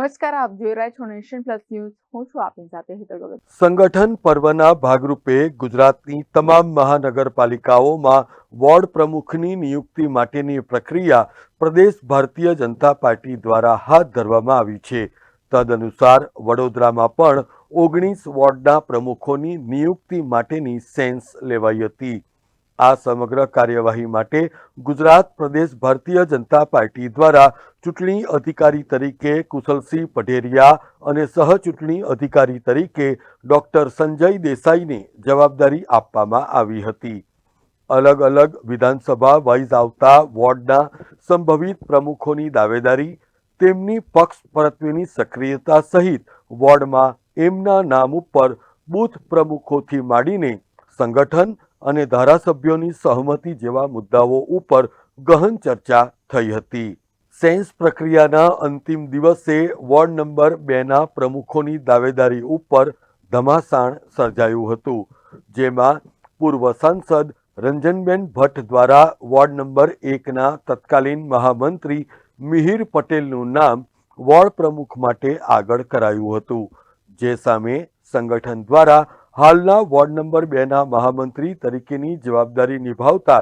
નમસ્કાર, આપ જોઈ રહ્યા છો નેશન પ્લસ ન્યૂઝ. હું છું આપની સાથે હેતલ ભગત. સંગઠન પર્વના ભાગરૂપે ગુજરાતની તમામ મહાનગરપાલિકાઓમાં વોર્ડ પ્રમુખની નિયુક્તિ માટેની પ્રક્રિયા પ્રદેશ ભારતીય જનતા પાર્ટી દ્વારા હાથ ધરવામાં આવી છે. તદનુસાર વડોદરામાં પણ ઓગણીસ વોર્ડના પ્રમુખોની નિયુક્તિ માટેની સેન્સ લેવાઈ હતી. આ સમગ્ર કાર્યવાહી માટે ગુજરાત પ્રદેશ ભારતીય જનતા પાર્ટી દ્વારા ચૂંટણી અધિકારી તરીકે કુશલસિંહ પઢેરિયા અને સહચૂંટણી અધિકારી તરીકે ડોક્ટર સંજય દેસાઈને જવાબદારી આપવામાં આવી હતી. અલગ અલગ વિધાનસભા વાઇઝ આવતા વોર્ડના સંભવિત પ્રમુખોની દાવેદારી, તેમની પક્ષ પરત્વેની સક્રિયતા સહિત વોર્ડમાં એમના નામ ઉપર બૂથ પ્રમુખોથી માંડીને સંગઠન અને ધારાસભ્યોની સહમતિ જેવા મુદ્દાઓ ઉપર ગહન ચર્ચા થઈ હતી. સેન્સ પ્રક્રિયાના અંતિમ દિવસે વોર્ડ નંબર બેના પ્રમુખોની દાવેદારી ઉપર ધમાસાણ સર્જાયું હતું, જેમાં પૂર્વ સાંસદ રંજનબેન ભટ્ટ દ્વારા વોર્ડ નંબર એકના તત્કાલીન મહામંત્રી મિહિર પટેલનું નામ વોર્ડ પ્રમુખ માટે આગળ કરાયું હતું, જે સામે સંગઠન દ્વારા હાલના વોર્ડ નંબર બેના મહામંત્રી તરીકેની જવાબદારી નિભાવતા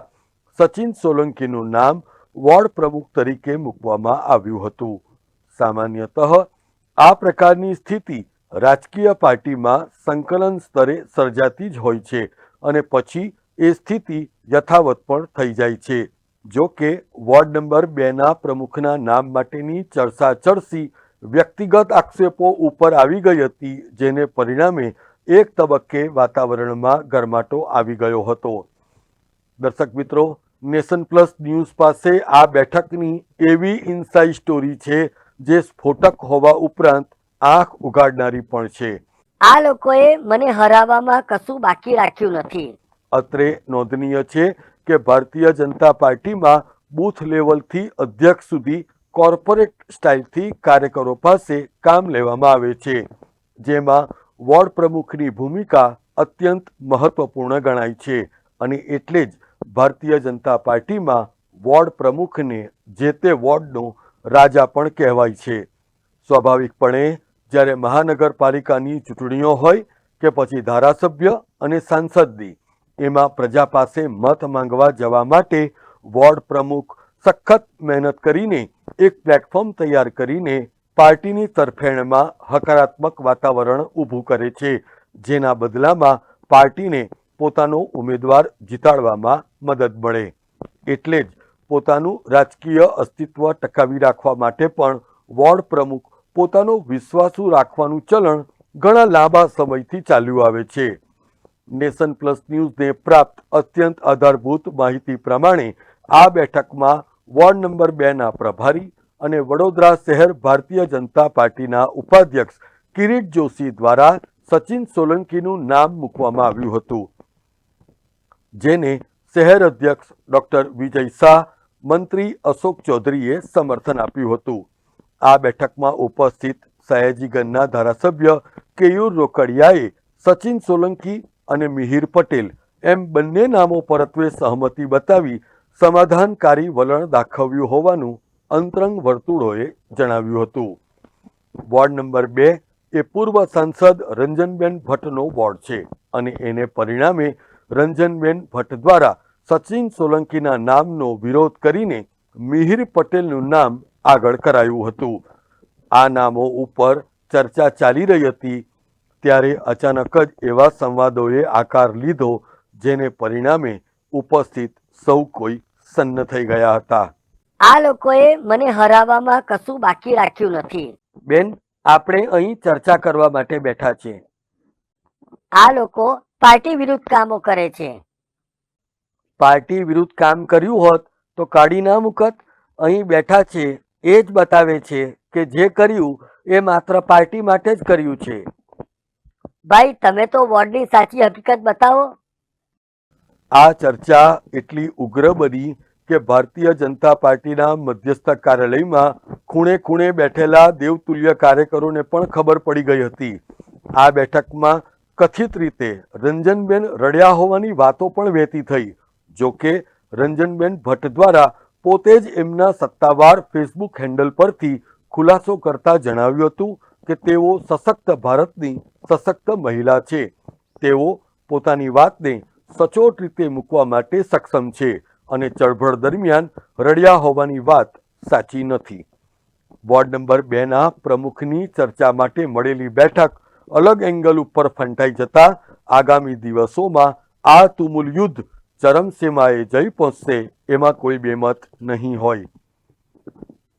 સચિન સોલંકીનું નામ વોર્ડ પ્રમુખ તરીકે મૂકવામાં આવ્યું હતું. સામાન્યતઃ આ પ્રકારની સ્થિતિ રાજકીય પાર્ટીમાં સંકલન સ્તરે સર્જાતી જ હોય છે અને પછી એ સ્થિતિ યથાવત પણ થઈ જાય છે. જો કે વોર્ડ નંબર બેના પ્રમુખના નામ માટેની ચર્ચા ચર્ચી વ્યક્તિગત આક્ષેપો ઉપર આવી ગઈ હતી, જેને પરિણામે એક તબક્કે વાતાવરણમાં ગરમાટો આવી ગયો હતો. દર્શક મિત્રો નેશન પ્લસ ન્યૂઝ પાસે આ બેઠકની એવી ઇનસાઇડ સ્ટોરી છે જે સ્ફોટક હોવા ઉપરાંત આંખ ઉગાડનારી પણ છે. આ લોકોએ મને હરાવવામાં કશું બાકી રાખ્યું નથી. અત્રે નોંધનીય છે કે ભારતીય જનતા પાર્ટીમાં બૂથ લેવલથી અધ્યક્ષ સુધી કોર્પોરેટ સ્ટાઇલથી કાર્યકરો પાસે કામ લેવામાં આવે છે. જેમાં વોર્ડ પ્રમુખની ભૂમિકા અત્યંત મહત્વપૂર્ણ ગણાય છે અને એટલે જ ભારતીય જનતા પાર્ટીમાં વોર્ડ પ્રમુખને જે તે વોર્ડનો રાજા પણ કહેવાય છે. સ્વાભાવિકપણે, જ્યારે મહાનગરપાલિકાની ચૂંટણીઓ હોય કે પછી ધારાસભ્ય અને સાંસદની, એમાં પ્રજા પાસે મત માંગવા જવા માટે વોર્ડ પ્રમુખ સખત મહેનત કરીને એક પ્લેટફોર્મ તૈયાર કરીને પાર્ટીની તરફેણમાં હકારાત્મક વાતાવરણ ઊભું કરે છે. જેના બદલામાં પાર્ટીને પોતાનો ઉમેદવાર જીતાડવામાં મદદ મળે. એટલે જ પોતાનું રાજકીય અસ્તિત્વ ટકાવી રાખવા માટે પણ વોર્ડ પ્રમુખ પોતાનો વિશ્વાસુ રાખવાનું ચલણ ઘણા લાંબા સમયથી ચાલ્યું આવે છે. નેશન પ્લસ ન્યૂઝને પ્રાપ્ત અત્યંત આધારભૂત માહિતી પ્રમાણે આ બેઠકમાં વોર્ડ નંબર બેના પ્રભારી અને વડોદરા શહેર ભારતીય જનતા પાર્ટીના ઉપાધ્યક્ષ કિરીટ જોશી દ્વારા સચિન સોલંકીનું નામ મૂકવામાં આવ્યું હતું, જેને શહેર અધ્યક્ષ ડોક્ટર વિજય શાહ, મંત્રી અશોક ચૌધરીએ સમર્થન આપ્યું હતું. આ બેઠકમાં ઉપસ્થિત સયાજીગંજના ધારાસભ્ય કેયુર રોકડિયાએ સચિન સોલંકી અને મિહિર પટેલ એમ બંને નામો પરત્વે સહમતિ બતાવી સમાધાનકારી વલણ દાખવ્યું હોવાનું અંતરંગ વર્તુળોએ જણાવ્યું હતું. વોર્ડ નંબર બે એ પૂર્વ સાંસદ રંજનબેન ભટ્ટનો વોર્ડ છે અને એને પરિણામે રંજનબેન ભટ્ટ દ્વારા સચિન સોલંકીના નામનો વિરોધ કરીને મિહિર પટેલનું નામ આગળ કરાયું હતું. આ નામો ઉપર ચર્ચા ચાલી રહી હતી ત્યારે અચાનક જ એવા સંવાદોએ આકાર લીધો જેને પરિણામે ઉપસ્થિત સૌ કોઈ સન્ન થઈ ગયા હતા. આ લોકોએ મને હરાવવામાં કશું બાકી રાખ્યું નથી. બેન આપણે અહીં ચર્ચા કરવા માટે બેઠા છીએ. આ લોકો પાર્ટી વિરુદ્ધ કામો કરે છે. પાર્ટી વિરુદ્ધ કામ કર્યું હોત તો કાઢી ના મુકત. અહીં બેઠા છે એ જ બતાવે છે કે જે કર્યું એ માત્ર પાર્ટી માટે જ કર્યું છે. ભાઈ તમે તો વોર્ડની સાચી હકીકત બતાવો. આ ચર્ચા એટલી ઉગ્ર બની કે ભારતીય જનતા પાર્ટીના મધ્યસ્થ કાર્યાલયમાં ખૂણે ખૂણે બેઠેલા દેવતુલ્ય કાર્યકરોને પણ ખબર પડી ગઈ હતી. આ બેઠકમાં કથિત રીતે રંજનબેન રડ્યા હોવાની વાતો પણ વહેતી થઈ. જોકે રંજનબેન ભટ્ટ દ્વારા પોતે જ એમના સત્તાવાર ફેસબુક હેન્ડલ પરથી ખુલાસો કરતા જણાવ્યું હતું કે તેઓ સશક્ત ભારતની સશક્ત મહિલા છે. તેઓ પોતાની વાતને સચોટ રીતે મૂકવા માટે સક્ષમ છે. અને ચળવળ દરમિયાન રડ્યા હોવાની વાત સાચી નથી. વોર્ડ નંબર બેના પ્રમુખની ચર્ચા માટે મળેલી બેઠક અલગ એંગલ ઉપર ફંટાઈ જતા આગામી દિવસોમાં આ તુમુલ યુદ્ધ ચરમસીમાએ જઈ પહોંચશે એમાં કોઈ બેમત નહીં હોય.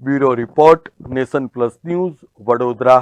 Bureau report Nation Plus news Vadodara.